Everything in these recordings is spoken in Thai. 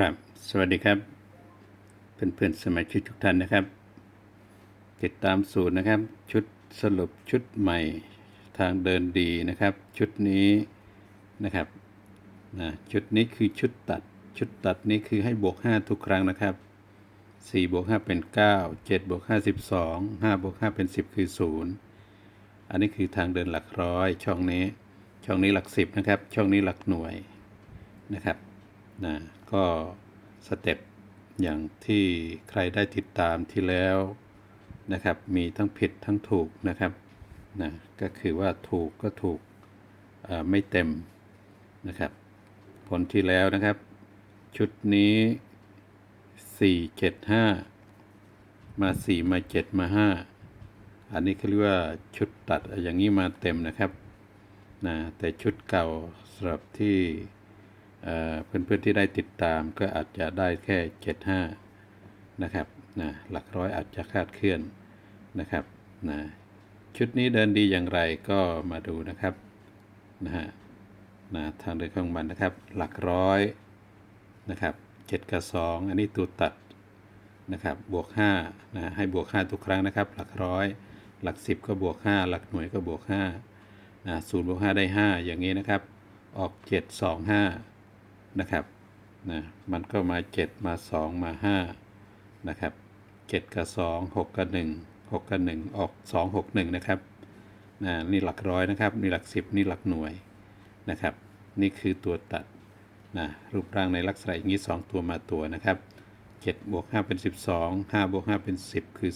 ครับ สวัสดีครับ เพื่อนๆสมาชิกทุกท่านนะครับ ติดตามสูตรนะครับ ชุดสรุปชุดใหม่ทางเดินดีนะครับ ชุดนี้นะครับนะชุดนี้คือชุดตัด ชุดตัดนี้คือให้บวก 5 ทุกครั้งนะครับ4บวก5เป็น 9 7บวก5 12 5บวก5เป็น 10 คือ 0 อันนี้คือทางเดินหลักร้อย ช่องนี้ ช่องนี้หลัก 10 นะครับ ช่องนี้หลักหน่วยนะครับนะ ก็สเต็ปอย่างที่ใครได้ติดตามที่แล้วนะครับมีทั้งผิดทั้งถูกนะครับนะก็คือว่าถูกก็ถูกไม่เต็มนะครับ ผลที่แล้วนะครับ ชุดนี้ 4 7 5 มา 4 มา 7 มา 5 อันนี้เขาเรียกว่าชุดตัดอย่างนี้มาเต็มนะครับนะแต่ชุดเก่าสำหรับที่ เอ่อเพื่อนๆที่ได้ติดตามก็อาจจะได้แค่ 75 นะครับนะหลักร้อยอาจจะคาดเคลื่อนนะครับนะชุดนี้เดินดีอย่างไรก็มาดูนะครับนะฮะนะทางเดินของมันนะครับ หลักร้อยนะครับ7กับ 2 อันนี้ตัวตัดนะครับบวก5นะให้บวก 5 ทุกครั้งนะครับ หลักร้อยหลัก 10 ก็บวก 5 หลักหน่วยก็บวก5นะศูนย์บวก5ได้ 5 อย่างนี้นะครับ ออก 7 2 5 นะครับนะมันก็มา 7 มา 2 มา5นะครับ7กับ 2 6 กับ 1 6 กับ 1 ออก 2 6 1 นะครับนะนี่หลักร้อยนะครับ นี่หลัก 10 นี่หลักหน่วยนะครับ นี่คือตัวตัดนะรูปร่างในลักษณะอย่างนี้ 2 ตัวมาตัวนะครับ7บวก5เป็น 12 5บวก5เป็น 10 คือ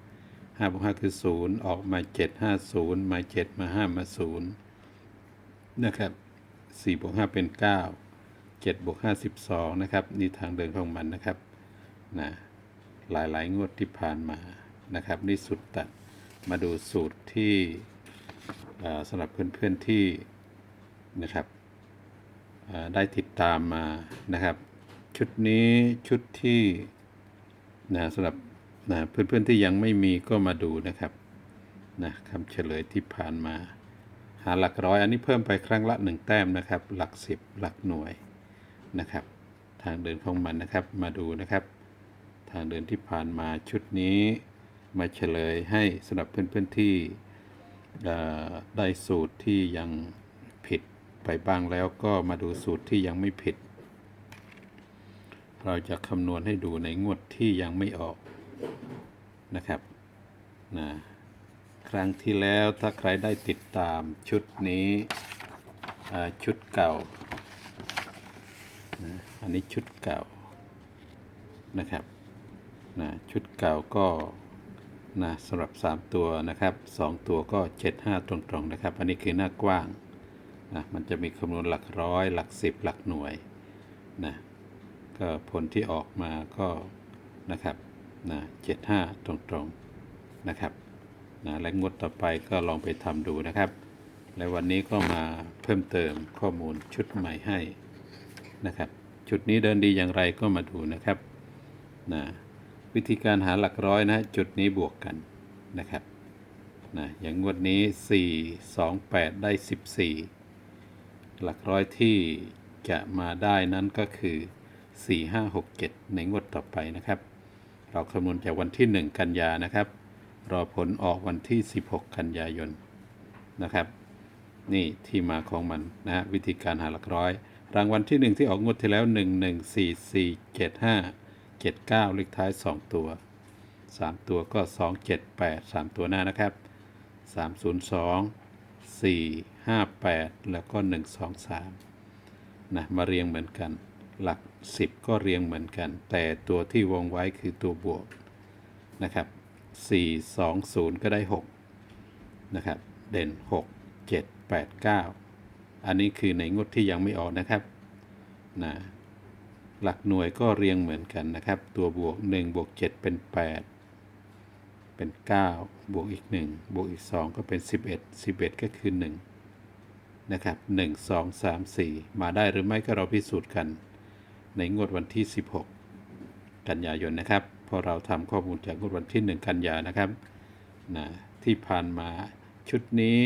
0 5บวก5คือ 0 ออกมา 7 5 0 มา 7 มา 5 มา 0 นะครับ4บวก5เป็น 9 7บวก52 นะครับ นี่ทางเดินของมันนะครับนะหลายหลายๆงวดที่ผ่านมานะครับ นี่สุดตัดมาดูสูตรที่สำหรับเพื่อนๆที่นะครับได้ติดตามมานะครับ ชุดนี้ชุดที่นะสำหรับนะเพื่อนๆที่ยังไม่มีก็มาดูนะครับนะคำเฉลยที่ผ่านมา หาหลักร้อยอันนี้เพิ่มไปครั้งละ 1 แต้มนะครับ หลัก 10 หลักหน่วย นะครับ ทางเดินของมันนะครับมาดูนะครับ ทางเดินที่ผ่านมาชุดนี้มาเฉลยให้สำหรับเพื่อนๆที่ได้สูตรที่ยังผิดไปบ้างแล้วก็มาดูสูตรที่ยังไม่ผิด เราจะคำนวณให้ดูในงวดที่ยังไม่ออกนะครับนะครั้งที่แล้วถ้าใครได้ติดตามชุดนี้ชุดเก่า อันนี้ชุดเก่านะครับนะชุดเก่าก็นะสำหรับ 3 ตัวนะครับ 2 ตัวก็ 75 ตรงๆนะครับ อันนี้คือหน้ากว้างนะมันจะมีคำนวณหลักร้อย หลัก 10 หลักหน่วยนะก็ผลที่ออกมาก็นะครับนะ75 ตรงๆนะครับนะและงวดต่อไปก็ลองไปทำดูนะครับ และวันนี้ก็มาเพิ่มเติมข้อมูลชุดใหม่ให้นะครับ ชุดนี้เดินดีอย่างไรก็มาดูนะครับนะวิธีการหาหลักร้อยนะจุดนี้บวกกันนะครับนะอย่างงวดนี้ 4 2 8 ได้ 14 หลักร้อยที่จะมาได้นั้นก็คือ 4 5 6 7 ในงวดต่อไปนะครับ เราคำนวณจากวันที่ 1 กันยานะครับ รอผลออกวันที่ 16 กันยายนนะครับ นี่ที่มาของมันนะวิธีการหาหลักร้อย รางวัลที่ 1 ที่ออกงวดที่แล้ว 1 1 4 4 7 5 7 9 เลขท้าย 2 ตัว 3 ตัวก็ 2 7 8 3 ตัวหน้านะครับ 302 4 5 8 แล้วก็ 1 2 3นะมาเรียงเหมือนกัน หลัก 10 ก็เรียงเหมือนกัน แต่ตัวที่วงไว้คือตัวบวกนะครับ 4 2 0 ก็ได้ 6 นะครับ เด่น 6 7 8 9 อันนี้คือในงวดที่ยังไม่ออกนะครับนะหลักหน่วยก็เรียงเหมือนกันนะครับ ตัวบวก 1 บวก 7 เป็น 8 เป็น 9 บวกอีก 1 บวกอีก 2 ก็เป็น 11 11 ก็คือ 1 นะครับ 1 2 3 4 มาได้หรือไม่ก็เราพิสูจน์กัน ในงวดวันที่ 16 กันยายนนะครับ พอเราทำข้อมูลจากงวดวันที่ 1 กันยานะครับนะที่ผ่านมาชุดนี้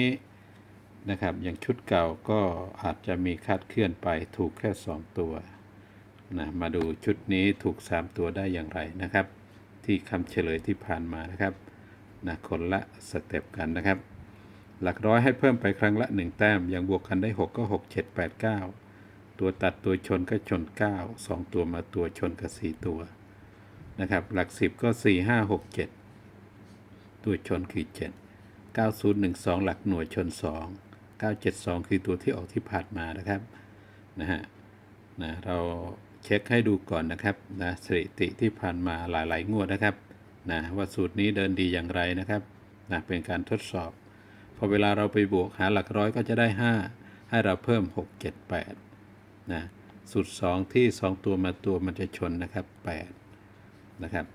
นะครับ อย่างชุดเก่าก็อาจจะมีคาดเคลื่อนไปถูกแค่ 2 ตัวนะมาดูชุดนี้ถูก 3 ตัวได้อย่างไรนะครับ ที่คำเฉลยที่ผ่านมานะครับนะคนละสเต็ปกันนะครับ หลักร้อยให้เพิ่มไปครั้งละ 1 แต้ม อย่างบวกกันได้ 6 ก็ 6 7 8 9 ตัวตัดตัวชนก็ชน 9 2 ตัวมาตัวชนกับ 4 ตัวนะครับ หลัก 10 ก็ 4 5 6 7 ตัวชนคือ 7 9012 หลักหน่วยชน 2 972 คือตัวที่ออกที่ผ่านมานะครับนะฮะนะเราเช็คให้ดูก่อนนะครับนะสถิติที่ผ่านมาหลายๆ งวดนะครับนะว่าสูตรนี้เดินดีอย่างไรนะครับนะเป็นการทดสอบ พอเวลาเราไปบวกหาหลักร้อยก็จะได้ 5 ให้เราเพิ่ม 6 7 8นะสูตร 2 ที่ 2 ตัวมาตัวมันจะชนนะครับ8นะครับ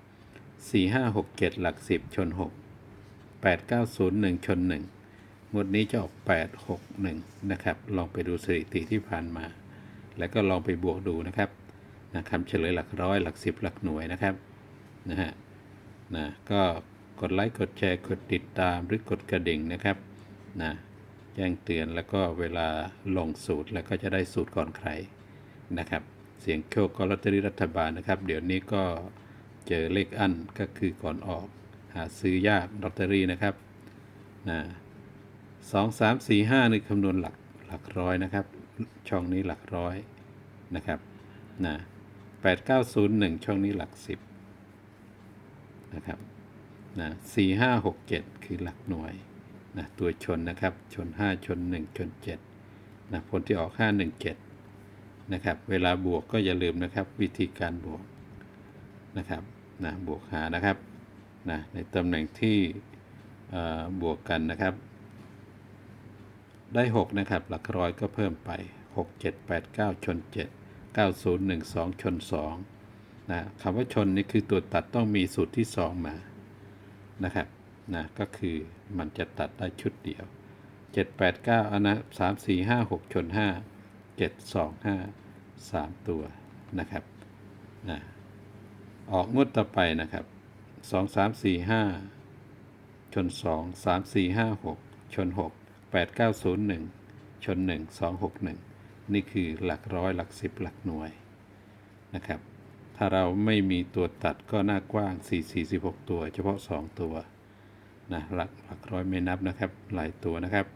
4 5 6 7 หลัก 10 ชน 6 8 9 0 1 ชน 1 งวดนี้จะออก 8 6 1 นะครับ ลองไปดูสถิติที่ผ่านมา แล้วก็ลองไปบวกดูนะครับนะคำเฉลยหลักร้อยหลักสิบหลักหน่วยนะครับนะฮะนะก็กดไลค์กดแชร์กดติดตามหรือกดกระดิ่งนะครับนะแจ้งเตือนแล้วก็เวลาลงสูตรแล้วก็จะได้สูตรก่อนใครนะครับ เสียงโชคก็ลอตเตอรี่รัฐบาลนะครับ เดี๋ยวนี้ก็เจอเลขอั้นก็คือก่อนออก หาซื้อยากลอตเตอรี่นะครับนะ สองสามสี่ห้านี่คำนวณหลักหลักร้อยนะครับ ช่องนี้หลักร้อยนะครับนะแปดเก้าศูนย์หนึ่งช่องนี้หลักสิบนะครับนะสี่ห้าหกเจ็ดคือหลักหน่วยนะตัวชนนะครับ ชนห้าชนหนึ่งชนเจ็ดนะผลที่ออกห้าหนึ่งเจ็ดนะครับ เวลาบวกก็อย่าลืมนะครับ วิธีการบวกนะครับนะบวกหานะครับนะในตำแหน่งที่บวกกันนะครับ ได้ 6 นะครับ หลักร้อยก็เพิ่มไป 6 7 8 9 ชน 7 9 0 1 2 ชน2นะคำว่าชนนี่คือตัวตัดต้องมีสูตรที่ 2 มา นะครับนะก็คือมันจะตัดได้ชุดเดียว 7 8 9อันนะ3 4 5 6 ชน 5 7 2 5 3 ตัวนะครับนะออกงวดต่อไปนะครับ 2 3 4 5 ชน 2 3 4 5 6 ชน 6 8901 ชน 1 261 นี่คือหลักร้อยหลักสิบหลักหน่วยนะครับ ถ้าเราไม่มีตัวตัดก็หน้ากว้าง 4 4 16 ตัว เฉพาะ 2 ตัวนะหลักหลักร้อยไม่นับนะครับ หลายตัวนะครับ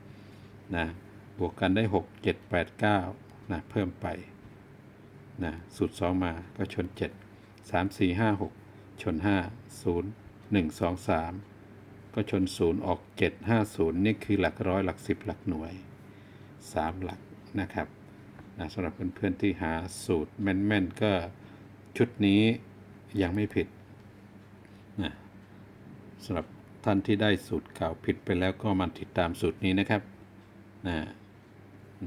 นะบวกกันได้ 6 7 8 9นะเพิ่มไปนะสูตร2มาก็ชน 7 3 4 5 6 ชน 5 0 1 2 3 ก็ชนศูนย์ออก 750 นี่คือหลักร้อยหลักสิบหลักหน่วย 3 หลักนะครับนะสำหรับเพื่อนๆที่หาสูตรแม่นๆก็ชุดนี้ยังไม่ผิดนะสำหรับท่านที่ได้สูตรเก่าผิดไปแล้วก็มาติดตามสูตรนี้นะครับนะ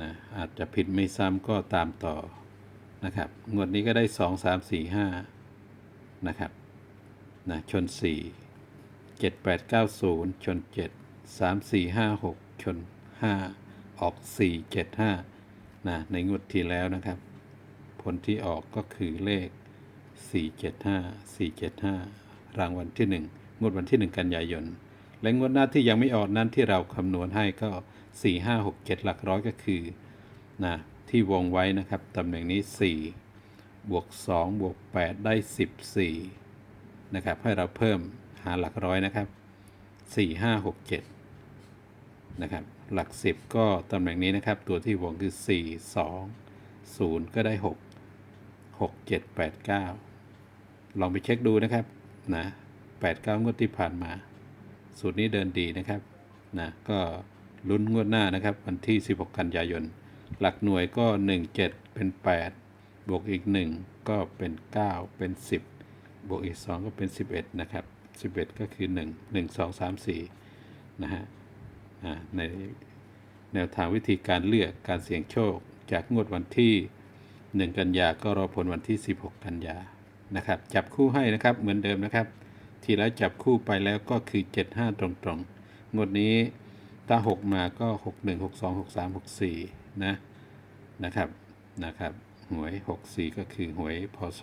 นะอาจจะผิดไม่ซ้ำก็ตามต่อนะครับ งวดนี้ก็ได้ 2 3 4 5 นะครับนะชน 4 7 8 9 0 ชน 7 3 4 5 6 ชน 5 ออก 4 7 5 นะ ในงวดที่แล้วนะครับ ผลที่ออกก็คือเลข 4 7 5 4 7 5 รางวัลที่ 1 งวดวันที่ 1 กันยายน และงวดหน้าที่ยังไม่ออกนั้นที่เราคำนวณให้ก็ 4 5 6 7 หลักร้อยก็คือ นะ ที่วงไว้นะครับ ตำแหน่งนี้ 4 บวก 2 บวก 8 ได้ 14 นะครับ ให้เราเพิ่ม หาหลักร้อยนะครับ 4 5 6 7 นะครับ หลัก 10 ก็ตำแหน่งนี้นะครับ ตัวที่วงคือ 4 2 0 ก็ได้ 6 6 7 8 9 ลองไปเช็คดูนะครับนะ8 9 งวดที่ผ่านมา สูตรนี้เดินดีนะครับนะก็ลุ้นงวดหน้านะครับ วันที่ 16 กันยายน หลักหน่วยก็ 1 7 เป็น 8 บวกอีก 1 ก็เป็น 9 เป็น 10 บวกอีก 2 ก็เป็น 11 นะครับ 11 ก็คือ 1 1 2 3 4 นะฮะอ่าในแนวทางวิธีการเลือกการเสี่ยงโชค จากงวดวันที่ 1 กันยาก็รอผลวันที่ 16 กันยานะครับ จับคู่ให้นะครับเหมือนเดิมนะครับ ทีแล้วจับคู่ไปแล้วก็คือ 75 ตรงๆ งวดนี้ถ้า 6 มาก็ 61 62 63 64 นะนะครับนะครับหวย 64 ก็คือหวยพศ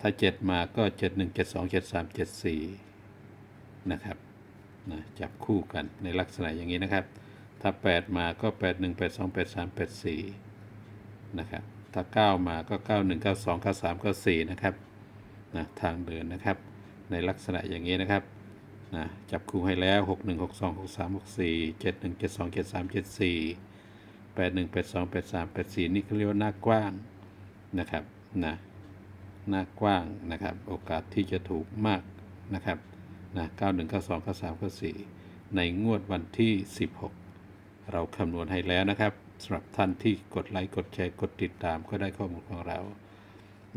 ถ้า 7 มาก็ 71 72 73 74 นะครับนะจับคู่กันในลักษณะอย่างนี้นะครับ ถ้า 8 มาก็ 81 82 83 84 นะครับ ถ้า 9 มาก็ 91 92 93 94 นะครับนะทางเดินนะครับ ในลักษณะอย่างนี้นะครับนะจับคู่ให้แล้ว 61 62 63 64 71 72 73 74 81 82 83 84 นี่เขาเรียกว่าหน้ากว้างนะครับนะ น้ากว้างนะครับ โอกาสที่จะถูกมากนะครับนะ91 92 93 94 ในงวดวันที่ 16 เราคำนวณให้แล้วนะครับสำหรับท่านที่กดไลค์กดแชร์กดติดตามก็ได้ข้อมูลของเรา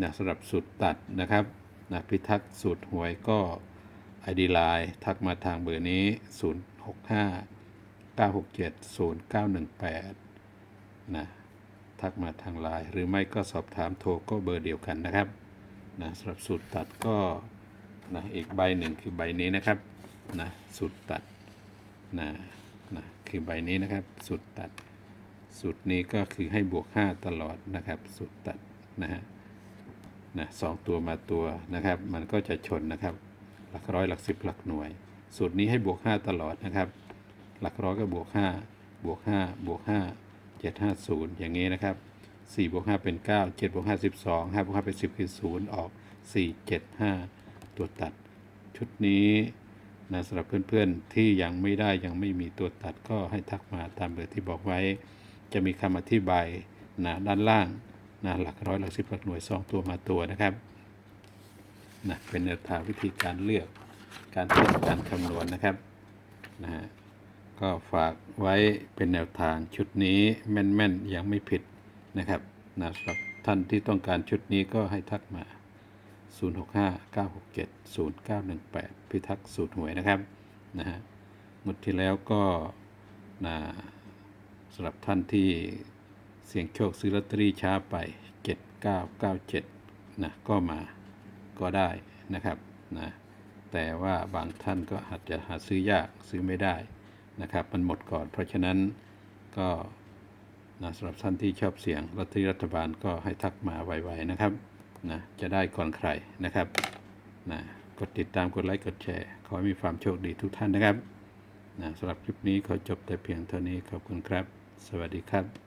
นะสำหรับสูตรตัดนะครับนะพิทักษ์สูตรหวยก็ ID Line ทักมาทางเบอร์นี้ 065 967 0918นะทักมาทางไลน์หรือไม่ก็สอบถามโทรก็เบอร์เดียวกันนะครับ นะสำหรับสูตรตัดก็นะอีกใบหนึ่งคือใบนี้นะครับนะสูตรตัดนะนะคือใบนี้นะครับสูตรตัดสูตรนี้ก็คือให้บวก 5 ตลอดนะครับสูตรตัดนะฮะนะสองตัวมาตัวนะครับ มันก็จะชนนะครับ หลักร้อยหลักสิบหลักหน่วย สูตรนี้ให้บวก 5 ตลอดนะครับ หลักร้อยก็บวก 5 บวก 5 บวก 5 7 5 0 อย่างนี้นะครับ 4บวก5เป็น 9 7บวก5 12 5บวก5เป็น 10 คือ 0 ออก 4 7 5 ตัวตัด ชุดนี้นะสำหรับเพื่อนๆ ที่ยังไม่ได้ยังไม่มีตัวตัดก็ให้ทักมาตามเบอร์ที่บอกไว้ จะมีคำอธิบายนะด้านล่างนะหลักร้อยหลักสิบหลักหน่วย 2 ตัวมาตัวนะครับนะเป็นแนวทางวิธีการเลือกการทำการคำนวณนะครับนะฮะก็ฝากไว้เป็นแนวทางชุดนี้แม่น ๆ ยังไม่ผิด นะครับนะสำหรับท่านที่ต้องการชุดนี้ก็ให้ทักมา 065 967 0918 พิทักษ์สูตรหวยนะครับนะฮะหมดที่แล้วก็นะสำหรับท่านที่เสี่ยงโชคซื้อลอตเตอรี่ช้าไป 7997นะก็มาก็ได้นะครับนะแต่ว่าบางท่านก็อาจจะหาซื้อยากซื้อไม่ได้นะครับ มันหมดก่อนเพราะฉะนั้นก็ นะสำหรับท่านที่ชอบเสียงลอตเตอรี่รัฐบาลก็ให้ทักมาไวๆนะครับนะจะได้ก่อนใครนะครับนะกดติดตามกดไลค์กดแชร์ ขอให้มีความโชคดีทุกท่านนะครับนะสำหรับคลิปนี้ขอจบแต่เพียงเท่านี้ขอบคุณครับ สวัสดีครับ